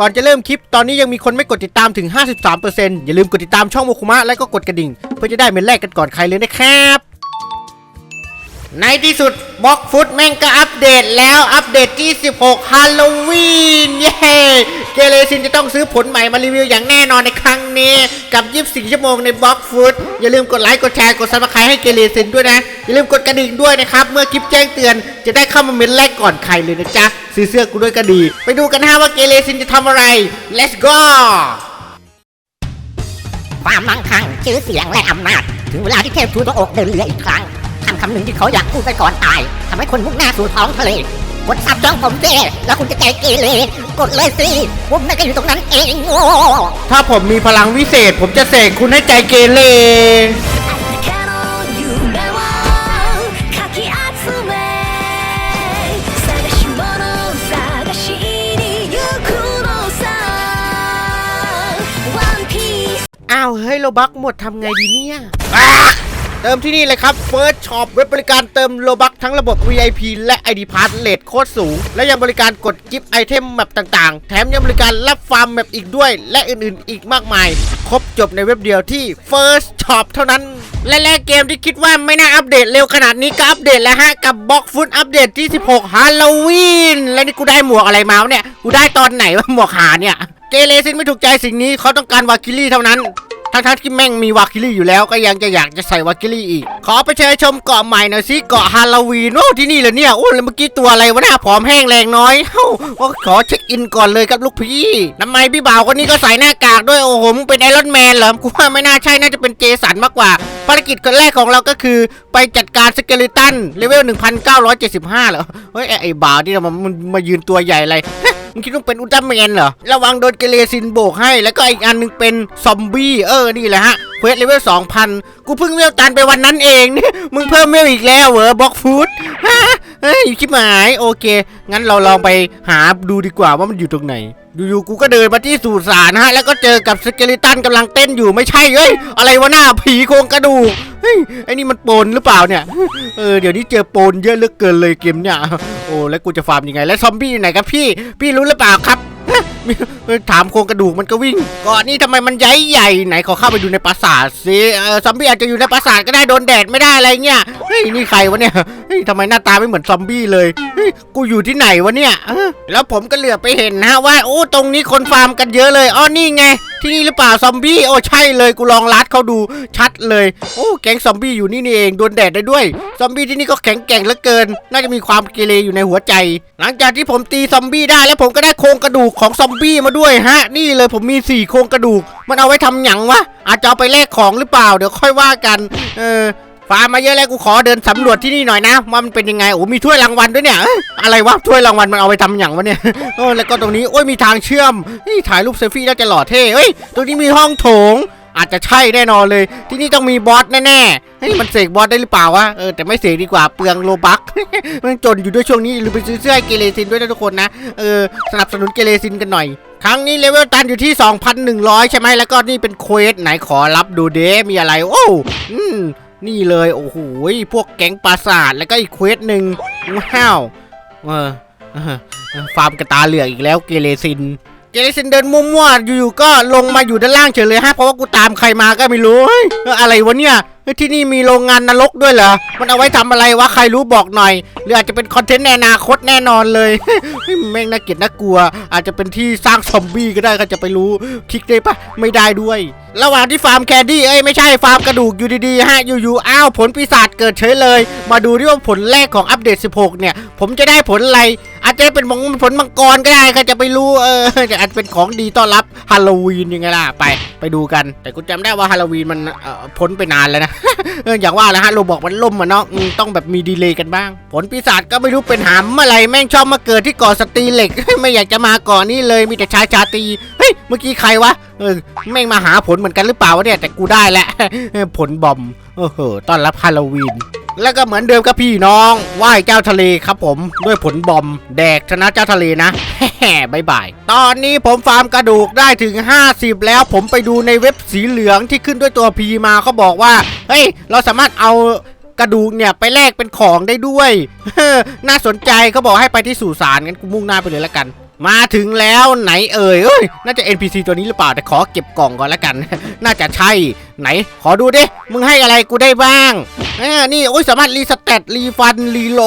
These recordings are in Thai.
ก่อนจะเริ่มคลิปตอนนี้ยังมีคนไม่กดติดตามถึง 53%อย่าลืมกดติดตามช่องโมคุมะและก็กดกระดิ่ง เพื่อจะได้เป็นแรกกันก่อนใครเลยนะครับในที่สุดบล็อกฟุตแม่งก็อัปเดตแล้วอัปเดตที่ 16 ฮาโลวีนเย้เกเรซินจะต้องซื้อผลใหม่มารีวิวอย่างแน่นอนในครั้งนี้ กับ 24 ชั่วโมงในบล็อกฟุตอย่าลืมกดไลค์กดแชร์กดซับสไครต์ให้เกเรซินด้วยนะ อย่าลืมกดกระดิ่งด้วยนะครับ เมื่อคลิปแจ้งเตือนจะได้เข้ามาเมนแรกก่อนใครเลยนะจ๊ะ ซื้อเสื้อกูด้วยก็ดี ไปดูกันนะฮะว่าเกเรซินจะทำอะไร let's go ความมั่งคั่งชื่อเสียงและอำนาจ ถึงเวลาที่เทพทูตพระอกเดินเรืออีกครั้งคำคำหนึ่งที่เขาอยากพูดไปก่อนตายทำให้คนมุ่งหน้าสู่ท้องทะเลกดซับจ้องผมเจแล้วคุณจะใจเกเรกดเลยสิผมนั่นก็อยู่ตรงนั้นเองโง่ถ้าผมมีพลังวิเศษ ผมจะเสกคุณให้ใจเกเร อ้าวเฮ้ยโลบักหมดทำไงดีเนี่ยอะเติมที่นี่เลยครับ First Shop เว็บบริการเติมโลบักทั้งระบบ VIP และ ID Pass เลทโคตรสูง และยังบริการกดกิฟต์ไอเทมแมปต่างๆ แถมยังบริการรับฟาร์มแมปอีกด้วย และอื่นๆ อีกมากมาย ครบจบในเว็บเดียวที่ First Shop เท่านั้น และแรกเกมที่คิดว่าไม่น่าอัปเดตเร็วขนาดนี้ก็อัปเดตแล้วฮะ กับบล็อกฟุตอัปเดตที่ 16ฮาโลวีนและนี่กูได้หมวกอะไรมาวะเนี่ยกูได้ตอนไหนวะหมวกหาเนี่ยเกเรซินไม่ถูกใจสิ่งนี้เขาต้องการวาคิลี่เท่านั้น ทั้งทั้งๆที่แม่งมีวาคิลี่อยู่แล้วก็ยังจะอยากจะใส่วาคิลี่อีก ขอไปเชิญชมเกาะใหม่หน่อยสิเกาะฮาโลวีนโอ้ที่นี่เหรอเนี่ยโอ้แล้วเมื่อกี้ตัวอะไรวะหน้าผอมแห้งแรงน้อยเอ้าขอเช็คอินก่อนเลยครับลูกพี่ทำไมพี่บ่าวคนนี้ก็ใส่หน้ากากด้วยโอ้โหมึงเป็นไอรอนแมนเหรอกูว่าไม่น่าใช่น่าจะเป็นเจสันมากกว่าภารกิจคนแรกของเราก็คือไปจัดการสเกลิตันเลเวล 1975เหรอเฮ้ยไอ้ไอ้บ่าวนี่มันมันมายืนตัวใหญ่อะไร มึงคิดว่าเป็นอุลตร้าแมนเหรอ ระวังโดนเกเรซินโบกให้ แล้วก็อีกอันหนึงเป็นซอมบี้ เออ นี่แหละฮะ เควสเลเวลสองพันกูเพิ่งเวลตันไปวันนั้นเองเนี่ยมึงเพิ่มเวลอีกแล้วเหรอบล็อกฟูดฮะเฮ้ยคิดหมาย โอเค งั้นเราลองไปหาดูดีกว่าว่ามันอยู่ตรงไหน อยู่ๆกูก็เดินมาที่สุสานฮะ แล้วก็เจอกับสเกลิตันกำลังเต้นอยู่ไม่ใช่เฮ้ยอะไรวะหน้าผีโครงกระดูกเฮ้ยไอ้นี่มันโปนหรือเปล่าเนี่ยเออเดี๋ยวนี้เจอโปนเยอะเหลือเกินเลยเกมเนี่ย โอ้แล้วกูจะฟาร์มยังไง และซอมบี้อยู่ไหนครับพี่ พี่รู้หรือเปล่าครับ ถามโครงกระดูกมันก็วิ่งก่อนนี่ทำไมมันใหญ่ใหญ่ไหนขอเข้าไปดูในปราสาทสิเออซอมบี้อาจจะอยู่ในปราสาทก็ได้โดนแดดไม่ได้อะไรเงี้ยเฮ้ยนี่ใครวะเนี่ยเฮ้ยทำไมหน้าตาไม่เหมือนซอมบี้เลยเฮ้ยกูอยู่ที่ไหนวะเนี่ยแล้วผมก็เหลือไปเห็นนะว่าโอ้ตรงนี้คนฟาร์มกันเยอะเลยอ๋อนี่ไงที่นี่หรือเปล่าซอมบี้โอ้ใช่เลยกูลองลัดเขาดูชัดเลย โอ้แก๊งซอมบี้อยู่นี่นี่เองโดนแดดได้ด้วย ซอมบี้ที่นี่ก็แข็งแกร่งเหลือเกิน น่าจะมีความเกเรอยู่ในหัวใจ หลังจากที่ผมตีซอมบี้ได้แล้วผมก็ได้โครงกระดูกของซอมบี้มาด้วยฮะ นี่เลยผมมีสี่โครงกระดูก มันเอาไว้ทำหยังวะอาจจะเอาไปแลกของหรือเปล่าเดี๋ยวค่อยว่ากัน เออ ฟาร์มมาเยอะแล้วกูขอเดินสำรวจที่นี่หน่อยนะว่ามันเป็นยังไงโอ้มีถ้วยรางวัลด้วยเนี่ยอะไรวะถ้วยรางวัลมันเอาไปทำอย่างวะเนี่ยโอ้แล้วก็ตรงนี้โอ้ยมีทางเชื่อมนี่ถ่ายรูปเซลฟี่น่าจะหล่อเท่เฮ้ยตรงนี้มีห้องโถง อาจจะใช่แน่นอนเลย ที่นี่ต้องมีบอสแน่ๆเฮ้ยมันเสกบอสได้หรือเปล่าวะเออแต่ไม่เสกดีกว่าเปลืองโลบักมันจนอยู่ด้วยช่วงนี้หรือไปซื้อเสื้อเกเรซินด้วยนะทุกคนนะเออสนับสนุนเกเรซินกันหน่อยครั้งนี้เลเวลตันอยู่ที่ 2,100 ใช่ไหมแล้วก็นี่เป็นเควสไหนขอรับดูเดมีอะไร โอ้อืม นี่เลยโอ้โหพวกแก๊งปราสาทแล้วก็อีกเควสหนึ่งว้าวเออฟาร์มกระตาเหลือกอีกแล้วเกเรซิน เกเซินเดินมั่วๆอยู่ๆก็ลงมาอยู่ด้านล่างเฉยเลยฮะเพราะว่ากูตามใครมาก็ไม่รู้เฮ้ยอะไรวะเนี่ยที่นี่มีโรงงานนรกด้วยเหรอ มันเอาไว้ทำอะไรวะ ใครรู้บอกหน่อย หรืออาจจะเป็นคอนเทนต์ในอนาคตแน่นอนเลยแม่งน่าเกลียดน่ากลัว อาจจะเป็นที่สร้างซอมบี้ก็ได้ใครจะไปรู้คลิกได้ปะไม่ได้ด้วย ระหว่างที่ฟาร์มแคดดี้เอ้ยไม่ใช่ฟาร์มกระดูกอยู่ดีๆฮะอยู่ๆอ้าวผลปีศาจเกิดเฉยเลย มาดูที่ว่าผลแรกของอัปเดต 16 เนี่ย ผมจะได้ผลอะไร อาจจะเป็นมงผลมังกรก็ได้ใครจะไปรู้เออจะอาจจะเป็นของดีต้อนรับฮาโลวีนยังไงล่ะไปไปดูกัน แต่กูจำได้ว่าฮาโลวีนมันเออพ้นไปนานแล้วนะอย่างว่าแล้วฮะโรบอกมันล่มอะเนาะต้องแบบมีดีเลย์กันบ้าง ผลปีศาจก็ไม่รู้เป็นหำอะไรแม่งชอบมาเกิดที่เกาะสตรีเหล็ก ไม่อยากจะมากาะนี้เลยมีแต่ชายชาตรีเฮ้ยเมื่อกี้ใครวะเออแม่งมาหาผลเหมือนกันหรือเปล่าวะเนี่ยแต่กูได้แล้วผลบอมโอ้โหต้อนรับฮาโลวีน แล้วก็เหมือนเดิมกับพี่น้องไหว้เจ้าทะเลครับผมด้วยผลบอมแดกชนะเจ้าทะเลนะแฮ่บายบายตอนนี้ผมฟาร์มกระดูกได้ถึง 50 แล้วผมไปดูในเว็บสีเหลืองที่ขึ้นด้วยตัวพีมาเขาบอกว่าเฮ้ยเราสามารถเอากระดูกเนี่ยไปแลกเป็นของได้ด้วย น่าสนใจเขาบอกให้ไปที่สุสานงั้นกูมุ่งหน้าไปเลยละกัน มาถึงแล้วไหนเอ่ยเอ้ยน่าจะ NPC ตัวนี้หรือเปล่าแต่ขอเก็บกล่องก่อนละกัน น่าจะใช่ไหน ขอดูดิมึงให้อะไรกูได้บ้างอ่านี่โอ้ยสามารถรีสเตตรีฟันรีโล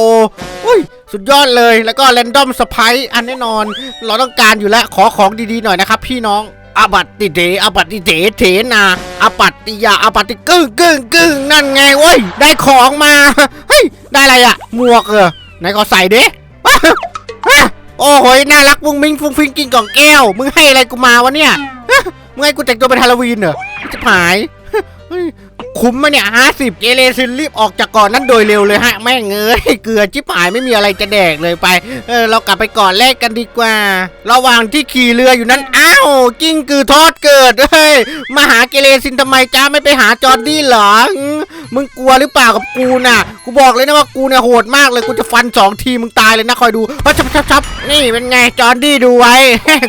อุ้ยสุดยอดเลยแล้วก็ r รนดอมสไปอันแน่นอน เราต้องการอยู่แล้วขอของดีๆหน่อยนะครับพี่น้องอาบัติเดอาบัติเดเถนาอาบัติยาอาบัติกึ่งกึ่งกึ่งนั่นไงเว้ยได้ของมาเฮ้ยได้อะไรอะหมวกเออไหนขอใส่ดิ โอ้โหยน่ารักมุ้งมิ้งฟุ้งฟิ้งกินกล่องแก้ว มึงให้อะไรกูมาวะเนี่ยมึงให้กูแต่งตัวเป็นฮาโลวีนเหรอจะหาย คุ้มมเนี่ยห้าสิบเอเลซินรีบออกจากก่อนนั้นโดยเร็วเลยฮะ แม่งเอ้ยเกลือจิบหายไม่มีอะไรจะแดกเลยไป เออ เรากลับไปก่อนแรกกันดีกว่า ระหว่างที่ขี่เรืออยู่นั้น อ้าวกิ้งกือทอดเกิด เฮ้ย มาหาเกเรซินทำไมจ้าไม่ไปหาจอร์ดี้เหรอ มึงกลัวหรือเปล่ากับกูน่ะ กูบอกเลยนะว่ากูเนี่ยโหดมากเลยกูจะฟันสองทีมึงตายเลยนะคอยดูเฮ้ยชับชับชับนี่เป็นไงจอร์ดี้ดูไว้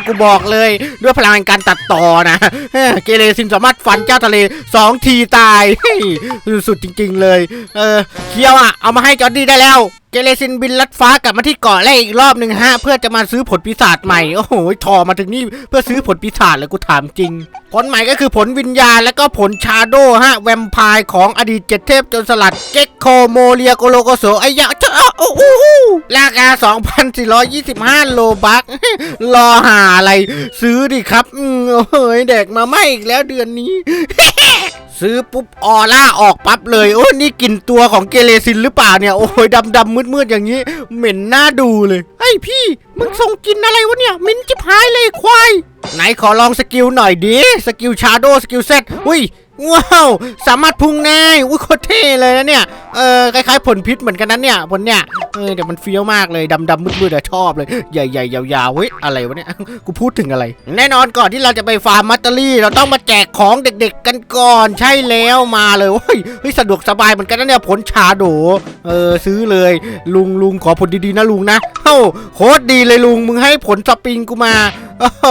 กูบอกเลยด้วยพลังการตัดต่อนะเกเรซินสามารถฟันเจ้าทะเลสองทีตายสุดจริง ๆ เลย เออเคียวอะ เอามาให้จอร์ดี้ได้แล้วเกเรซินบินลัดฟ้ากลับมาที่เกาะแรกอีกรอบหนึ่งฮะ เพื่อจะมาซื้อผลปีศาจใหม่ โอ้โหทอมาถึงนี่เพื่อซื้อผลปีศาจเลยกูถามจริง ผลใหม่ก็คือผลวิญญาณแล้วก็ผลชาโดฮะ แวมไพร์ของอดีตเจ็ดเทพจนสลัดเก็กโคโมเลียโกโลโกโสไอยะเจ้าโอ้โหราคา 2,425 โลบักรอหาอะไร ซื้อดิครับ อืมโอ้ยเด็กมาไม่อีกแล้วเดือนนี้ ซื้อปุ๊บออร่าออกปั๊บเลย โอ้นี่กลิ่นตัวของเกเรซินหรือเปล่าเนี่ย โอ้ยดำดำมืดมืดๆอย่างนี้ เหม็นหน้าดูเลยไอ้ยพี่ มึงส่งกลินอะไรวะเนี่ยมินจิพายเลยควาย ไหนขอลองสกิลหน่อยดิ สกิลชาโดสกิลเซตอุ้ย ว้าว สามารถพุ่งได้อุ้ยโคตรเท่เลยนะเนี่ย เออคล้ายๆผลพิษเหมือนกันนั้นเนี่ยผลเนี่ย เออเดี๋ยวมันเฟี้ยวมากเลยดำดำมืดมืดๆอะชอบเลย ใหญ่ๆยาวๆเฮ้ยอะไรวะเนี่ย กูพูดถึงอะไร แน่นอนก่อนที่เราจะไปฟาร์มมัตเตอรี่ เราต้องมาแจกของเด็กๆกันก่อนใช่แล้วมาเลยเฮ้ยเฮ้ยสะดวกสบายเหมือนกันนะเนี่ยผลชาโด เออซื้อเลย ลุงลุงขอผลดีๆนะลุงนะเฮ้าโคตรดีเลยลุงมึงให้ผลสปริงกูมาโอ้โ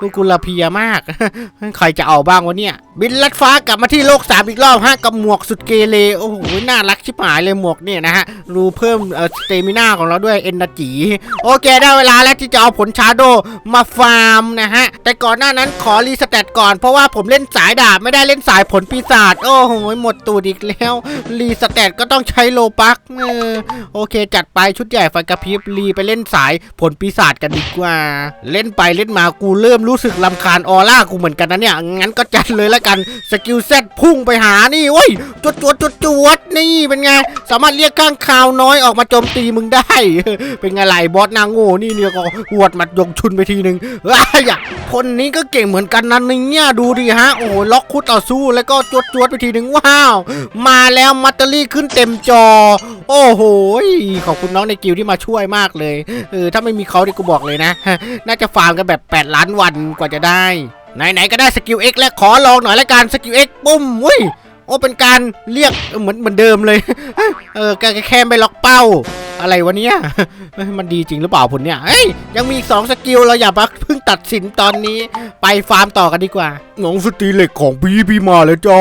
หกูละเพียมากใครจะเอาบ้างวะเนี่ย บินลัดฟ้ากลับมาที่โลกสามอีกรอบฮะกับหมวกสุดเกเรโอ้โหน่ารักชิบหายเลยหมวกเนี่ยนะฮะรูเพิ่มเอ่อสเตมิน่าของเราด้วยเอนจีโอเคได้เวลาแล้วที่จะเอาผลชาโดมาฟาร์มนะฮะ แต่ก่อนหน้านั้นขอรีสเตตก่อนเพราะว่าผมเล่นสายดาบไม่ได้เล่นสายผลปีศาจโอ้โหหมดตูดอีกแล้วรีสเตตก็ต้องใช้โลปักเออโอเค จัดไปชุดใหญ่ไฟกระพริบรีไปเล่นสายผลปีศาจกันดีกว่า เล่นไปเล่นมากูเริ่มรู้สึกลำคาญออร่ากูเหมือนกันนะเนี่ยงั้นก็จัดเลยละกันสกิิลเซตพุ่งไปหานี่เว้ยจวดจวดจวดจวดนี่เป็นไง สามารถเรียกข้างคาวน้อยออกมาโจมตีมึงได้ เป็นไงไหลบอสนางโง่นี่เนี่ยก็หวดมัดยงชุนไปทีหนึ่งอ้ายอะคนนี้ก็เก่งเหมือนกันนะเนี่ยดูดิฮะโอ้โหล็อกคู่ต่อสู้แล้วก็จวดจวดไปทีหนึ่งว้าว มาแล้วมัตเตอรี่ขึ้นเต็มจอ โอ้โหขอบคุณน้องในกิลที่มาช่วยมากเลยเออถ้าไม่มีเขาที่กูบอกเลยนะ น่าจะฟาร์มกันแบบ 8 ล้านวันกว่าจะได้ ไหนๆก็ได้สกิล X และขอลองหน่อยละกันสกิล X ปุ้มอุ้ยโอ้เป็นการเรียกเหมือนเหมือนเดิมเลย เออแค่แค่ไม่ล็อกเป้า อะไรวะเนี่ย มันดีจริงหรือเปล่าผลเนี่ย เฮ้ย ยังมีสองสกิลเราอย่ามาเพิ่งตัดสินตอนนี้ ไปฟาร์มต่อกันดีกว่า น้องสตีเหล็กของพี่พี่มาเลยจ้า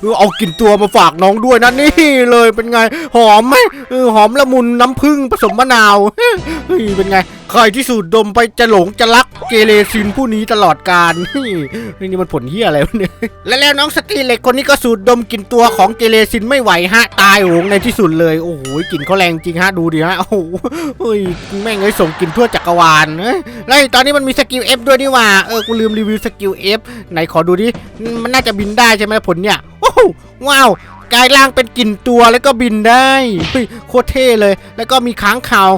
เอเอากินตัวมาฝากน้องด้วยนะนี่เลยเป็นไง หอมไหมหอมละมุนน้ำผึ้งผสมมะนาว เฮ้ย เป็นไง ใครที่สูดดมไปจะหลงจะรักเกเรซินผู้นี้ตลอดกาลนี่มันผลเฮียอะไรวะเนี่ย และแล้วน้องสตีเหล็กคนนี้ก็สูดดมกลิ่นตัวของเกเรซินไม่ไหวฮะ ตายโหงในที่สุดเลย โอ้โหกลิ่นเขาแรงจริงฮะดูดิฮะ โอ้โหเฮ้ยแม่งไอ้ส่งกลิ่นทั่วจักรวาลเฮ้ยแล้วตอนนี้มันมีสกิล F ด้วยนี่ว่า เออ กูลืมรีวิวสกิล F ไหนขอดูดิ มันน่าจะบินได้ใช่ไหมผลเนี่ย โอ้โหว้าวกายร่างเป็นกลิ่นตัวแล้วก็บินได้เฮ้ยโคตรเท่เลย แล้วก็มีค้างข่าว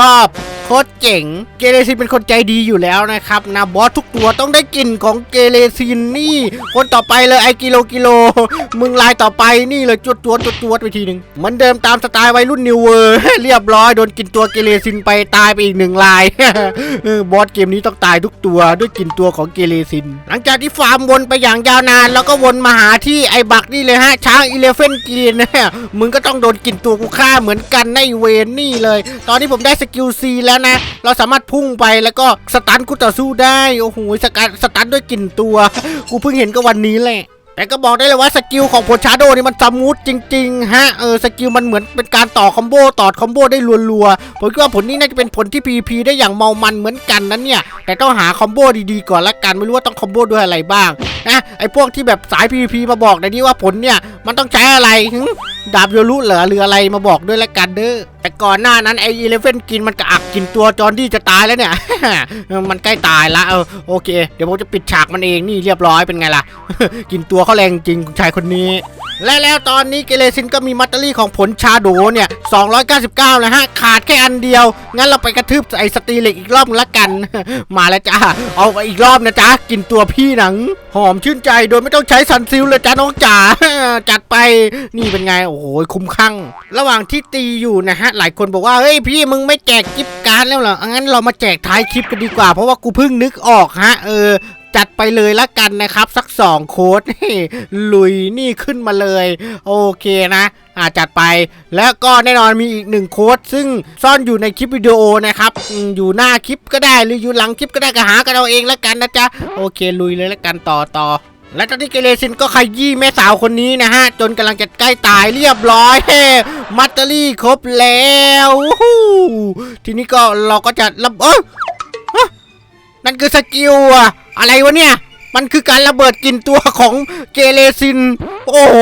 รอบๆโคตรเจ๋ง เกเรซินเป็นคนใจดีอยู่แล้วนะครับนะบอสทุกตัวต้องได้กลิ่นของเกเรซินนี่ คนต่อไปเลยไอกิโลกิโล มึงลายต่อไปนี่เลยจวดจวจวดจวไปทีหนึ่งเหมือนเดิมตามสไตล์วัยรุ่นนิวเวอร์เรียบร้อยโดนกินตัวเกเรซินไปตายไปอีกหนึ่งลายบอสเกมนี้ต้องตายทุกตัวด้วยกลิ่นตัวของเกเรซิน หลังจากที่ฟาร์มวนไปอย่างยาวนาน แล้วก็วนมาหาที่ไอบักนี่เลยฮะช้างอีเลฟเฟนกีนเนี่ยมึงก็ต้องโดนกลิ่นตัวกูฆ่าเหมือนกันในเวนนี่เลย ตอนนี้ผมได้สกิลซีแล้วนะ เราสามารถพุ่งไปแล้วก็สตันกูต่อสู้ได้ โอ้โหสกัดสตันด้วยกลิ่นตัว กูเพิ่งเห็นก็วันนี้แหละ แต่ก็บอกได้เลยว่าสกิลของผลชาโดนี่มันสมูทจริงๆ ฮะ เออสกิลมันเหมือนเป็นการต่อคอมโบต่อคอมโบได้รัวๆ ผมคิดว่าผลนี้น่าจะเป็นผลที่ PVP ได้อย่างเมามันเหมือนกันนั้นเนี่ย แต่ต้องหาคอมโบดีๆก่อนละกัน ไม่รู้ว่าต้องคอมโบด้วยอะไรบ้างนะไอ้พวกที่แบบสาย PVP มาบอกในนี้ว่าผลเนี่ยมันต้องใช้อะไรหึ ดาบโยรุเหลือหรืออะไรมาบอกด้วยละกันเด้อแต่ก่อนหน้านั้นไอเอเลฟเว่นกินมันกระอักกินตัวจอนดี้จะตายแล้วเนี่ย มันใกล้ตายละเออโอเค เดี๋ยวผมจะปิดฉากมันเองนี่เรียบร้อยเป็นไงล่ะ กินตัวเขาแรงจริงชายคนนี้ และแล้วตอนนี้เกเรซินก็มีมัตเตอรี่ของผลชาโดเนี่ย 299นะฮะ ขาดแค่อันเดียว งั้นเราไปกระทืบไอ้สตีเล็กอีกรอบละกัน มาแล้วจ้า เอาไปอีกรอบนะจ๊ะกินตัวพี่หนัง หอมชื่นใจโดยไม่ต้องใช้ซันซิลเลยจ้าน้องจ๋า จัดไป นี่เป็นไง โอ้โห คุ้มข้าง ระหว่างที่ตีอยู่นะฮะ หลายคนบอกว่า เฮ้ยพี่มึงไม่แจกกิฟต์การ์ดแล้วเหรอ งั้นเรามาแจกท้ายคลิปกันดีกว่า เพราะว่ากูเพิ่งนึกออกฮะ เออ จัดไปเลยละกันนะครับ สักสองโค้ดลุยนี่ขึ้นมาเลย โอเคนะอาจัดไปแล้วก็แน่นอนมีอีกหนึ่งโค้ดซึ่งซ่อนอยู่ในคลิปวิดีโอนะครับอยู่หน้าคลิปก็ได้หรืออยู่หลังคลิปก็ได้ก็หากันเอาเองละกันนะจ๊ะโอเคลุยเลยละกันต่อต่อและตอนที่เกเรซินก็ขยี้แม่สาวคนนี้นะฮะ จนกำลังจะใกล้ตายเรียบร้อยเฮ้มัตเตอรี่ครบแล้วทีนี้ก็เราก็จะระเบิดนั่นคือสกิลอะ อะไรวะเนี่ย มันคือการระเบิดกินตัวของเกเรซิน โอ้โห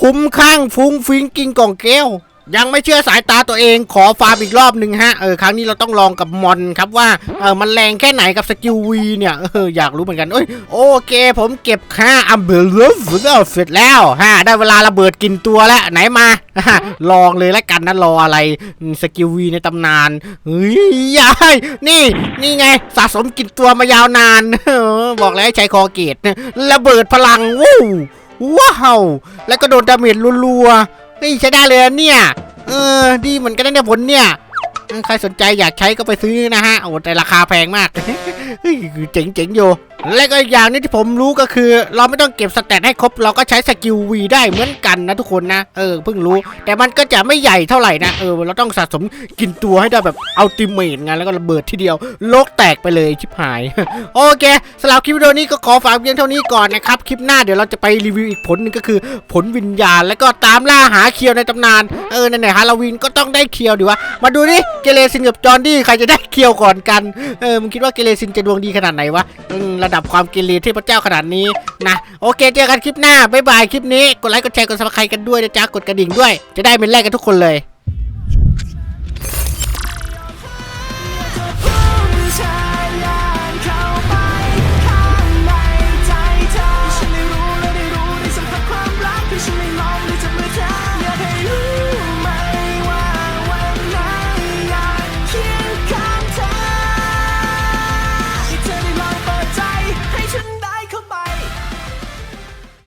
คุ้มข้างฟุ้งฟิ้งกินกล่องแก้ว ยังไม่เชื่อสายตาตัวเองขอฟาร์มอีกรอบหนึ่งฮะเออครั้งนี้เราต้องลองกับมอนครับว่าเออมันแรงแค่ไหนกับสกิลวีเนี่ยเอออยากรู้เหมือนกันเอ้ยโอเค ผมเก็บค่าอัมเบลเลฟเสร็จแล้วฮะได้เวลาระเบิดกินตัวแล้วไหนมาลองเลยแล้วกันนะรออะไรสกิลวีในตำนานเฮ้ยยายนี่ นี่ไงสะสมกินตัวมายาวนานบอกแล้วให้ใช้คอเกตระเบิดพลังวู้ว้าวแล้วก็โดนดาเมจรัวๆ นี่ใช้ได้เลยนะเนี่ย เออ ดีเหมือนกันนะเนี่ยผลเนี่ย ใครสนใจอยากใช้ก็ไปซื้อนะฮะโอ้แต่ราคาแพงมากเจ๋งเจ๋งๆอยู่ และก็อีกอย่างนึงที่ผมรู้ก็คือ เราไม่ต้องเก็บสแตทให้ครบ เราก็ใช้สกิลวีได้เหมือนกันนะทุกคนนะ เออเพิ่งรู้ แต่มันก็จะไม่ใหญ่เท่าไหร่นะ เออ เราต้องสะสมกินตัวให้ได้แบบอัลติเมทไงแล้วก็ระเบิดทีเดียว โลกแตกไปเลยชิบหาย โอเคสำหรับคลิปวิดีโอนี้ก็ขอฝากเพียงเท่านี้ก่อนนะครับ คลิปหน้าเดี๋ยวเราจะไปรีวิวอีกผลหนึ่งก็คือ ผลวิญญาณ แล้วก็ตามล่าหาเคียวในตำนาน เออไหนๆฮาโลวีนก็ต้องได้เคียวดีวะมาดูนี่เกเรซินกับจอนดี้ใครจะได้เคียวก่อนกัน เออมึงคิดว่าเกเรซินจะดวงดีขนาดไหนวะระดับความเกเรเทพเจ้าขนาดนี้นะโอเคเจอกันคลิปหน้าบ๊ายบายคลิปนี้กดไลค์กดแชร์กดซับสไครต์กันด้วยนะจ๊ะกดกระดิ่งด้วย จะได้เป็นแรกกันทุกคนเลย